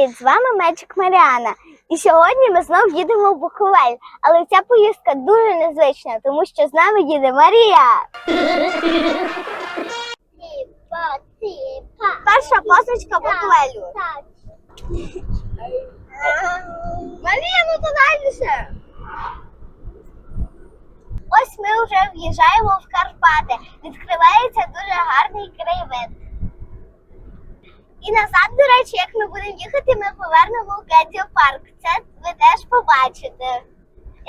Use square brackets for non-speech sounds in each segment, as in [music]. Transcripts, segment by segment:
Привіт, з вами Меджик Маріана. І сьогодні ми знов їдемо в Буковель. Але ця поїздка дуже незвична, тому що з нами їде Марія. Перша позначка Буковелю. Марія, ну то дальше. Ось ми вже в'їжджаємо в Карпати. Відкривається дуже гарний краєвид. І назад, до речі, як ми будемо їхати, ми повернемо в Кедіо парк. Це ви теж побачите.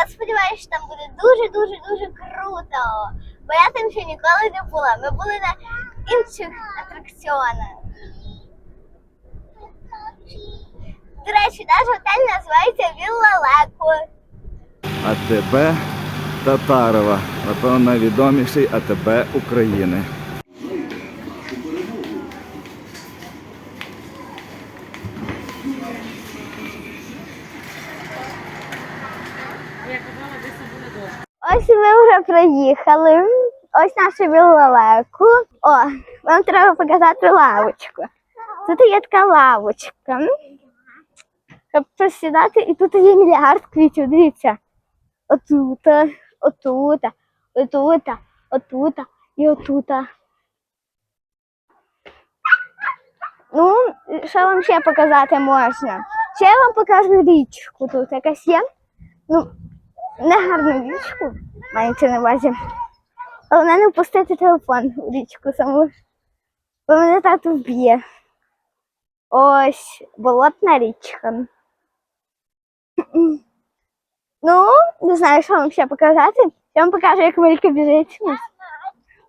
Я сподіваюся, що там буде дуже-дуже дуже круто. Бо я там ще ніколи не була. Ми були на інших атракціонах. До речі, наш готель називається Вілла Леко. АТБ Татарова, напевно, найвідоміший АТБ України. Ось ми вже приїхали. Ось наша білолеку. О, вам треба показати лавочку. Тут є така лавочка. Щоб посідати, і тут є мільярд квітів. Дивіться. Отута, отута, отута, отута і отута. Ну, що вам ще показати можна? Ще я вам покажу річку тут якась є. Ну, не гарну річку, мається на увазі. Головне не впустити телефон у річку саму. Бо мене тато вб'є. Ось болотна річка. Ну, не знаю, що вам ще показати. Я вам покажу, як Мелька біжить.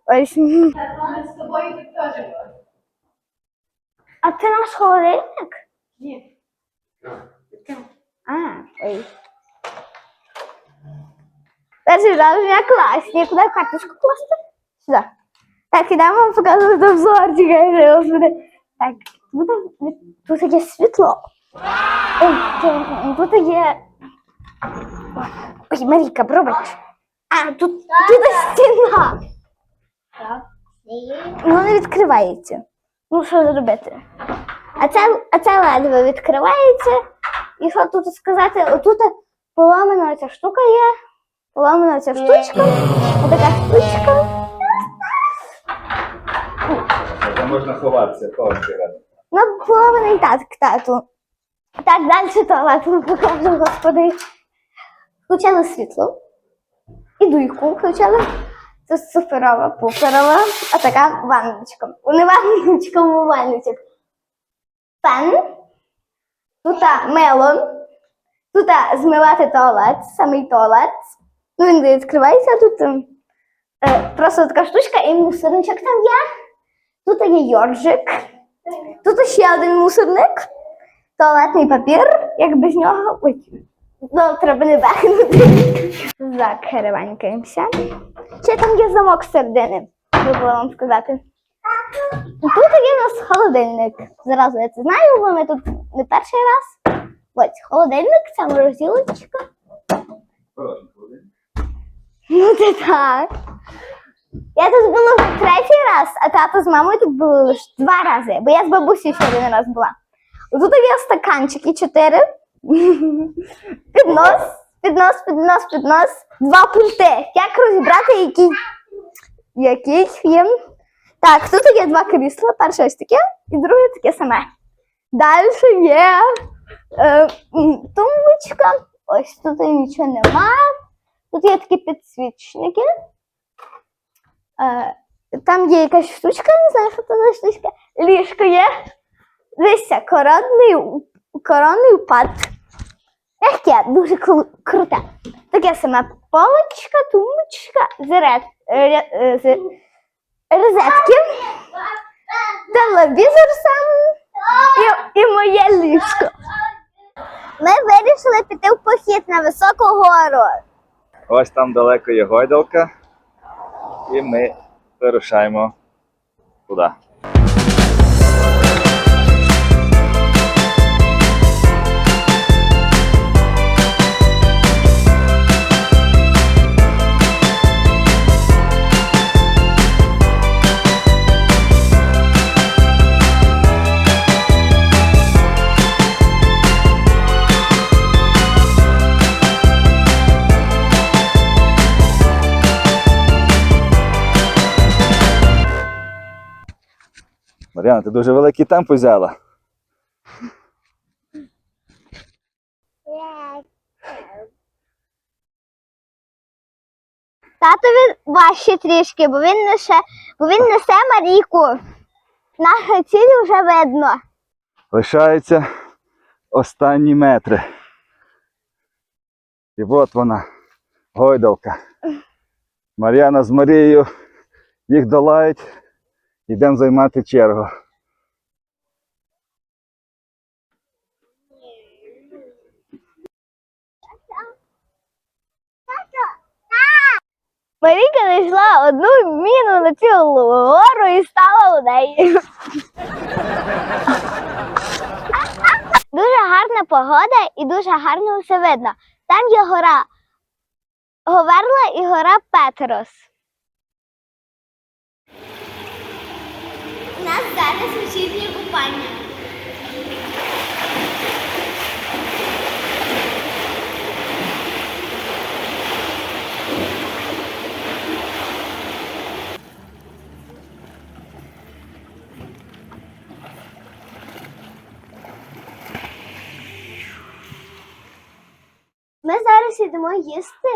Ось. З тобою тут теж було. А це наш холодильник? Ні. А, ой. Перший враження класні. Куди карточку класти? Сюди. Так, ідемо показувати. Господи. Так, тут, тут є світло. Тут є. Ой, Маріка, пробач. А, тут, тут стіна. Ну, не відкривається. Ну, що зробити? А це, а це ледве відкривається. І що тут сказати? Отут поламана ця штука є. Поламана ця штучка. Отака штучка. Де можна ховатися, ховатися рядом. Ну, поламаний так, тату. Так, далі туалет ми покажемо, господи. Включали світло. І дуйку включали. Це суперова, пуперова, а така ванночка. Не ванночка, а ванночок. Фен. Тут мелон. Тут змивати туалет, самий туалет. Ну, він не відкривається тут. Е, просто така штучка і мусорничок там є. Тут є йоржик. Тут ще один мусорник. Туалетний папір, як без нього. Ой, ну, треба не бахнути. Закриванькаємося. Ще там є замок середини, забула вам сказати. Тут є у нас холодильник. Зразу я це знаю, бо ми тут не перший раз. Ось холодильник, це морозилочка. Ну це так. Я тут була вже третій раз, а тато з мамою тут були два рази, бо я з бабусею ще один раз була. Тут є стаканчики чотири. [laughs] Піднос, піднос, піднос, піднос. Два пульти. Як розібрати, який, який є. Так, тут є два крісла. Перше ось таке, і друге таке саме. Далі є е, тумбочка. Ось тут нічого нема. Тут є такі підсвічники. Е, там є якась штучка, не знаю, що це за штучка. Ліжко є. Дивися, коронний, коронний упад. Мягке, дуже круте. Таке саме полочка, тумбочка, заряд, е, розетки, телевізор сам і, і моє ліжко. Ми вирішили піти в похід на високу гору. Ось там далеко є гойдалка. І ми вирушаємо туди. Мар'яна, ти дуже великий темп взяла. Татові важче трішки, бо він несе, бо він несе Марійку. Наша ціль вже видно. Лишаються останні метри. І от вона, гойдалка. Мар'яна з Марією їх долають. Йдемо займати чергу. Марійка знайшла одну міну на цілу гору і стала у неї. Дуже гарна погода і дуже гарно все видно. Там є гора Говерла і гора Петрос. Нас зараз вечірнє купання. Ми зараз йдемо їсти.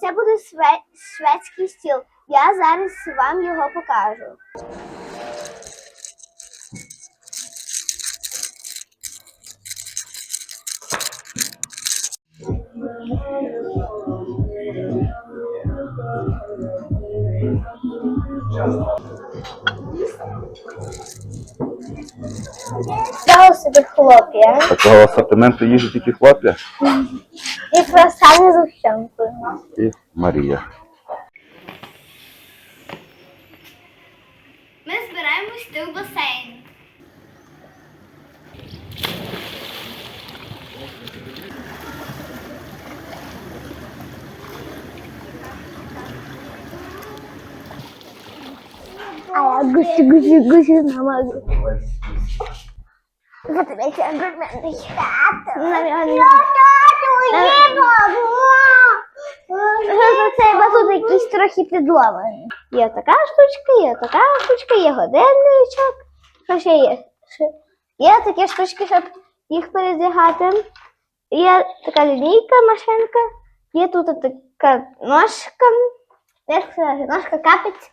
Це буде све- шведський стіл. Я зараз вам його покажу. Цього собі хлоп'я. Такого асортименту їжі тільки хлоп'я І красаві з овсянкою. і Марія. Ми збираємось йти в басейн. А я гуси, гуси, гуси намазу. Подивіться, огроменний. Наверное. Цей батут якийсь трохи підломаний. Є така штучка, є така штучка, є годинничок. Що ще є? Є такі штучки, щоб їх передягати. Є така лінійка, машинка. Є тут така ножка. Ножка капець.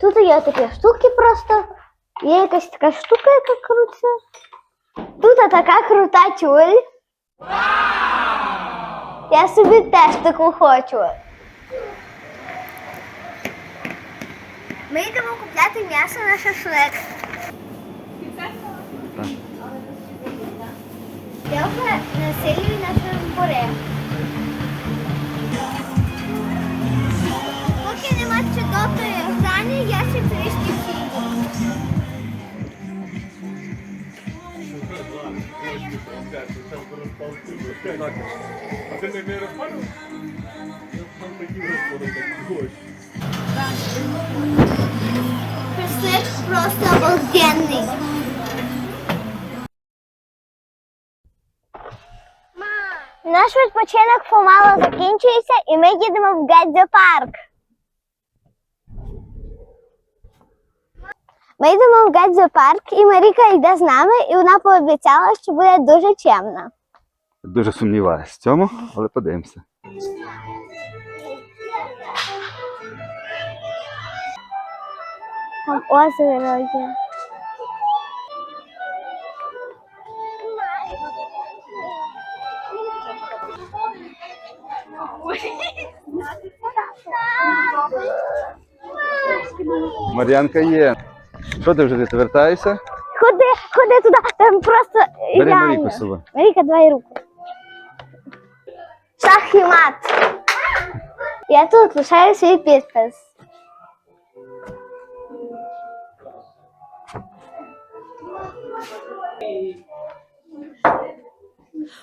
Тут є такі штуки просто. Є якась така штука, яка крутиться. Тут така крута тюль. Я собі теж таку хочу. Ми йдемо купляти м'ясо на шашлик. Я вже насилюю на трамбури. Поки нема чудової грані, Наш відпочинок помало закінчується і ми їдемо в Гедзо парк. Ми йдемо в Гедзо парк, і Маріка йде з нами, і вона пообіцяла, що буде дуже чемна. Дуже сумніваюся в цьому, але подивимося. Там озеро є. Мар'янка є. Що ти вже десь вертаєшся? Ходи, ходи туди, там просто Бери ідеально. Марійку з собою. Маріка, давай руку. Шах і мат. Я тут лишаю свій підпис.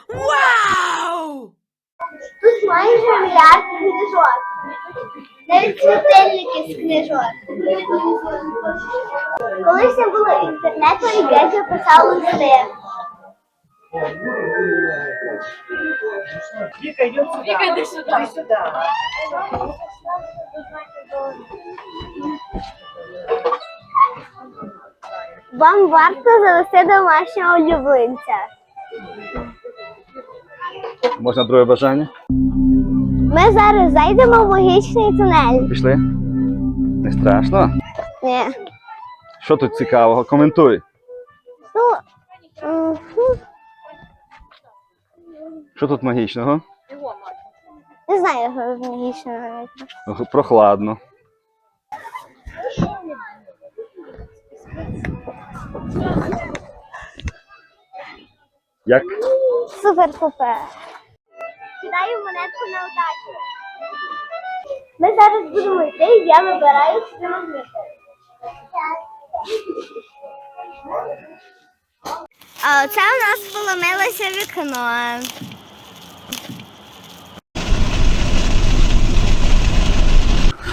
Wow! Тут майже мільярд книжок. Навіть світильники з книжок. Колись не було інтернету і дядя писав листи. Сюда. Вика, иди сюда. Иди сюда. Вам варто завести домашнього улюбленця. Можна друге бажання? Ми зараз зайдемо в магічний тунель. Пішли? Не страшно? Ні. Що тут цікавого? Коментуй. Ну, Що тут магічного? не знаю, що тут магічно навіть. Прохладно. Як? Супер купе. Кидаю монетку на удачу. Ми зараз будемо йти, і я вибираю собі магніти. А оце у нас поломилося вікно.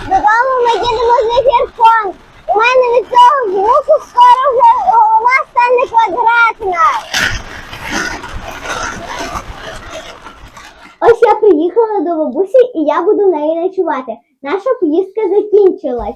Додому ми їдемо з ефірком. У мене від цього звуку скоро голова стане квадратна. Я приїхала до бабусі і я буду в неї ночувати. Наша поїздка закінчилась.